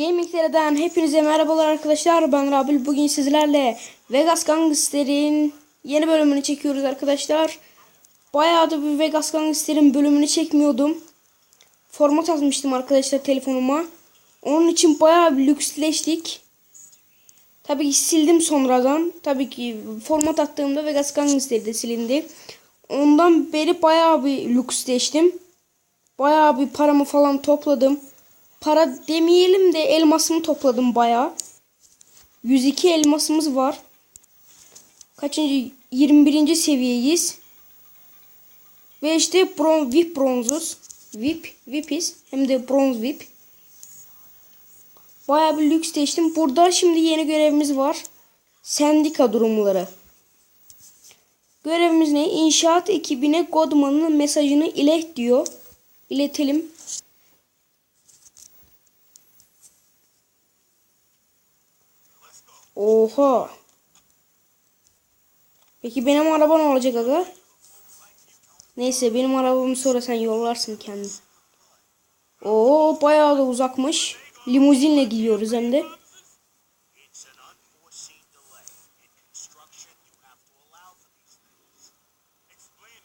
Gaming'lerden hepinize merhabalar arkadaşlar. Ben Rabil. Bugün sizlerle Vegas Gangster'in yeni bölümünü çekiyoruz arkadaşlar. Bayağı da bir Vegas Gangster'in bölümünü çekmiyordum. Format atmıştım arkadaşlar telefonuma. Onun için bayağı bir lüksleştik. Tabii ki sildim sonradan. Tabii ki format attığımda Vegas Gangster de silindi. Ondan beri bayağı bir lüksleştim. Bayağı bir paramı falan topladım. Para demeyelim de elmasımı topladım bayağı. 102 elmasımız var. Kaçıncı? 21. seviyeyiz. Ve işte bron VIP bronzuz. VIP, VIP'iz. Hem de bronz VIP. Bayağı bir lüks değiştim. Burada şimdi yeni görevimiz var. Sendika durumları. Görevimiz ne? İnşaat ekibine Godman'ın mesajını ilet diyor. İletelim. Oha. Peki benim araba ne olacak aga? Neyse benim arabamı sonra sen yollarsın kendin. Oo bayağı da uzakmış. Limuzinle gidiyoruz hem de.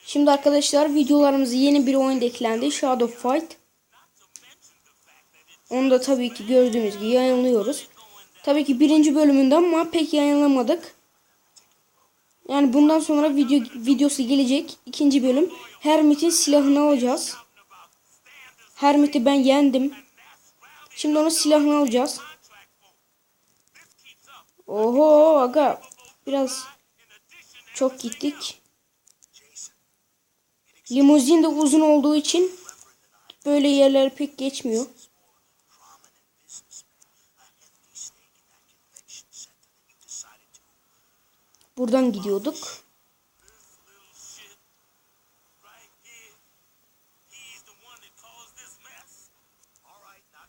Şimdi arkadaşlar videolarımıza yeni bir oyun eklendi. Shadow Fight. Onu da tabii ki gördüğünüz gibi yayınlıyoruz. Tabii ki birinci bölümünde ama pek yayınlamadık. Yani bundan sonra video videosu gelecek. ikinci bölüm. Hermit'in silahını alacağız. Hermit'i ben yendim. Şimdi onun silahını alacağız. Oho aga. Biraz çok gittik. Limuzin de uzun olduğu için böyle yerler pek geçmiyor.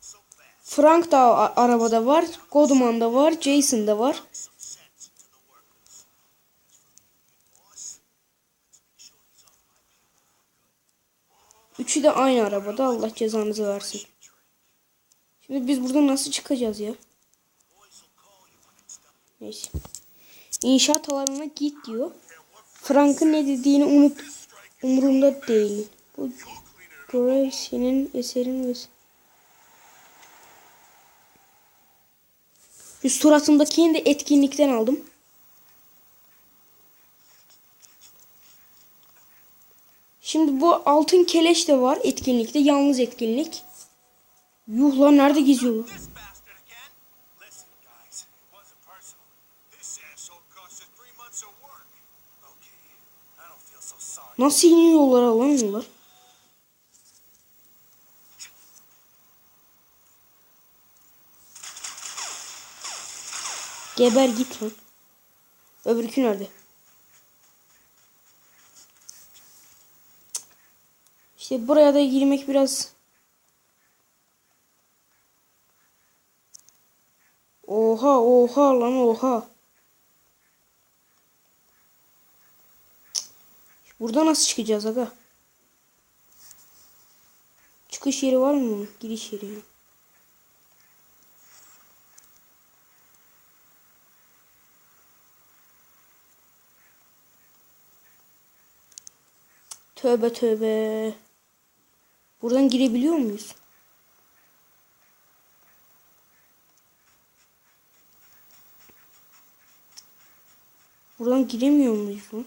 So fast. Frank da arabada var. Godman da var. Jason da var. Üçü de aynı arabada. Allah cezanızı versin. Şimdi biz buradan nasıl çıkacağız ya? Neyse. İnşaat alanına git diyor. Frank'ın ne dediğini unut. Umurumda değil. Bu görev senin eserin ve Şu suratımdakini de etkinlikten aldım. Şimdi bu altın keleş de var etkinlikte. Yalnız etkinlik. Yuh lan nerede geziyor? Nasıl iniyorlar alamıyorlar? Geber git lan. Öbürkü nerede? İşte buraya da girmek biraz Oha oha lan oha. Burada nasıl çıkacağız aga? Çıkış yeri var mı? Giriş yeri. Tövbe tövbe. Buradan girebiliyor muyuz? Buradan giremiyor muyuz lan?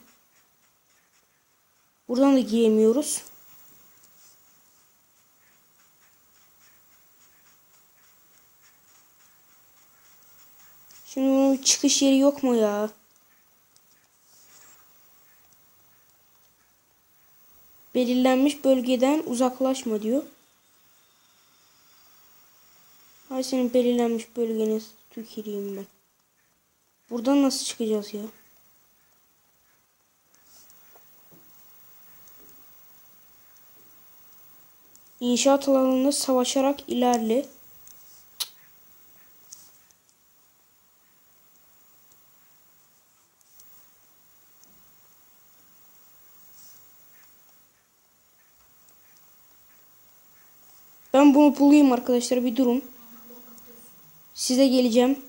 Buradan da giremiyoruz. Şimdi bunun çıkış yeri yok mu ya? Belirlenmiş bölgeden uzaklaşma diyor. Hay senin belirlenmiş bölgene tüküreyim ben. Buradan nasıl çıkacağız ya? İnşaat alanında savaşarak ilerle. Ben bunu bulayım arkadaşlar bir durun. size geleceğim.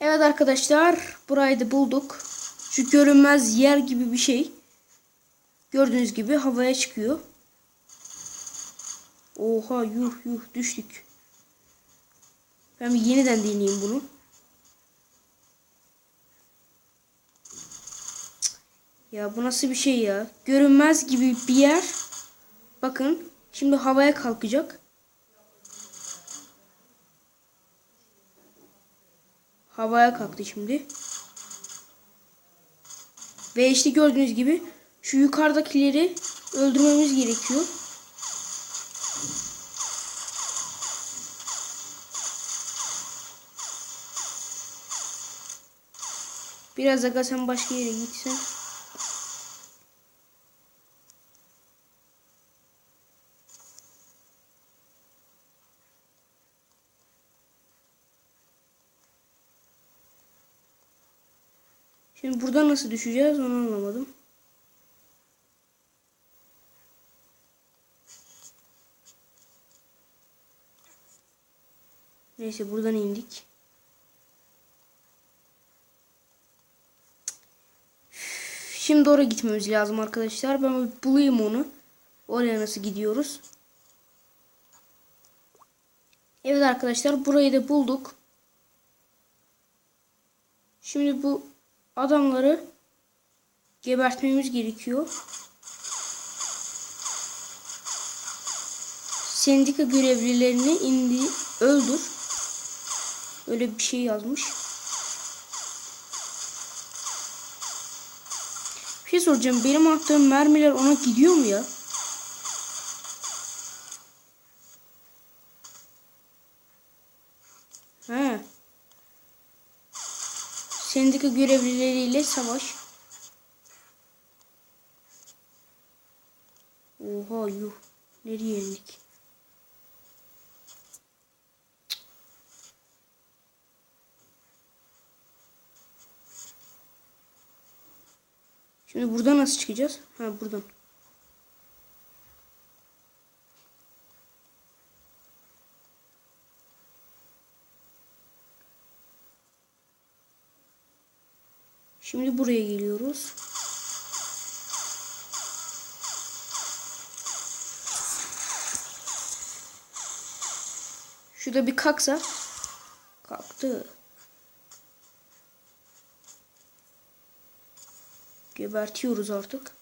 Evet arkadaşlar burayı da bulduk. Şu görünmez yer gibi bir şey. Gördüğünüz gibi havaya çıkıyor. Oha yuh yuh düştük. Ben bir yeniden deneyeyim bunu. Ya bu nasıl bir şey ya? Görünmez gibi bir yer. Bakın şimdi havaya kalkacak. Havaya kalktı şimdi. Ve işte gördüğünüz gibi şu yukarıdakileri öldürmemiz gerekiyor. Biraz aga sen başka yere gitsen. Şimdi burada nasıl düşeceğiz onu anlamadım. Neyse buradan indik. Şimdi oraya gitmemiz lazım arkadaşlar. Ben bulayım onu. Oraya nasıl gidiyoruz? Evet arkadaşlar burayı da bulduk. Şimdi bu adamları gebertmemiz gerekiyor. Sendika görevlilerini indi öldür. Öyle bir şey yazmış. Şey soracağım. Benim attığım mermiler ona gidiyor mu ya? He. Sendika görevlileriyle savaş. Oha yuh. Nereye indik? Şimdi buradan nasıl çıkacağız? Ha buradan. Şimdi buraya geliyoruz. Şurada bir kalksa. Kalktı. Gebertiyoruz artık.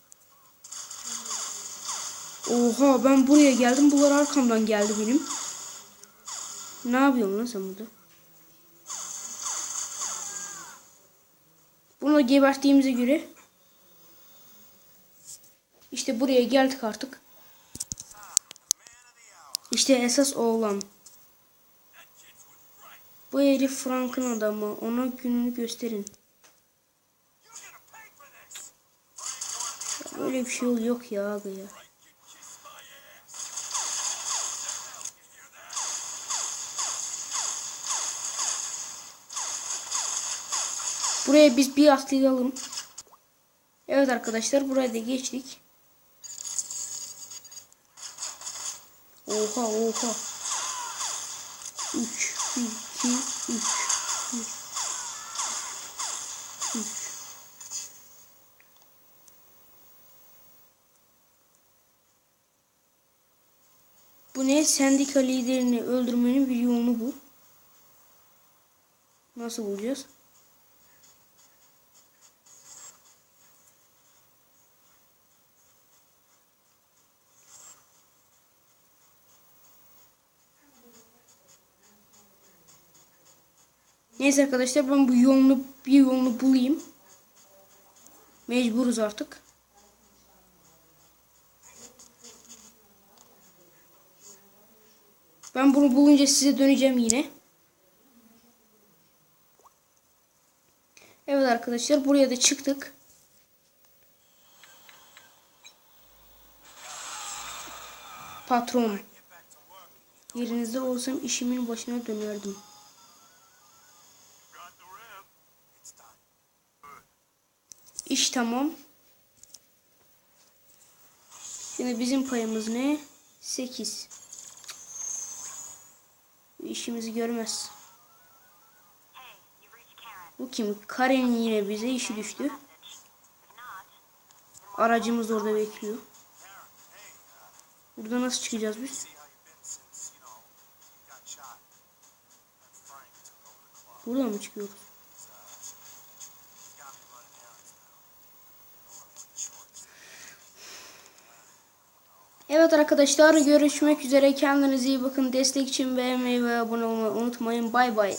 Oha ben buraya geldim. Bunlar arkamdan geldi benim. Ne yapıyorsun lan sen burada? Bunu geberttiğimize göre işte buraya geldik artık. İşte esas oğlan. Bu herif Frank'ın adamı. Ona gününü gösterin. Böyle bir şey yok ya abi ya. Buraya biz bir atlayalım. Evet arkadaşlar buraya da geçtik. Oha oha. 3 1 2 3 3 Bu ne? Sendika liderini öldürmenin bir yolunu bu. Nasıl bulacağız? Neyse arkadaşlar ben bu yolunu bir yolunu bulayım. Mecburuz artık. Ben bunu bulunca size döneceğim yine. Evet arkadaşlar buraya da çıktık. Patron. Yerinizde olsam işimin başına dönerdim. İş tamam. Şimdi bizim payımız ne? 8. işimizi görmez. Karen. Bu kim? Karen'in yine bize işi düştü. Aracımız orada bekliyor. Karen, uh, Burada nasıl çıkacağız biz? see how you've Evet arkadaşlar görüşmek üzere. Kendinize iyi bakın. Destek için beğenmeyi ve abone olmayı unutmayın. Bay bay.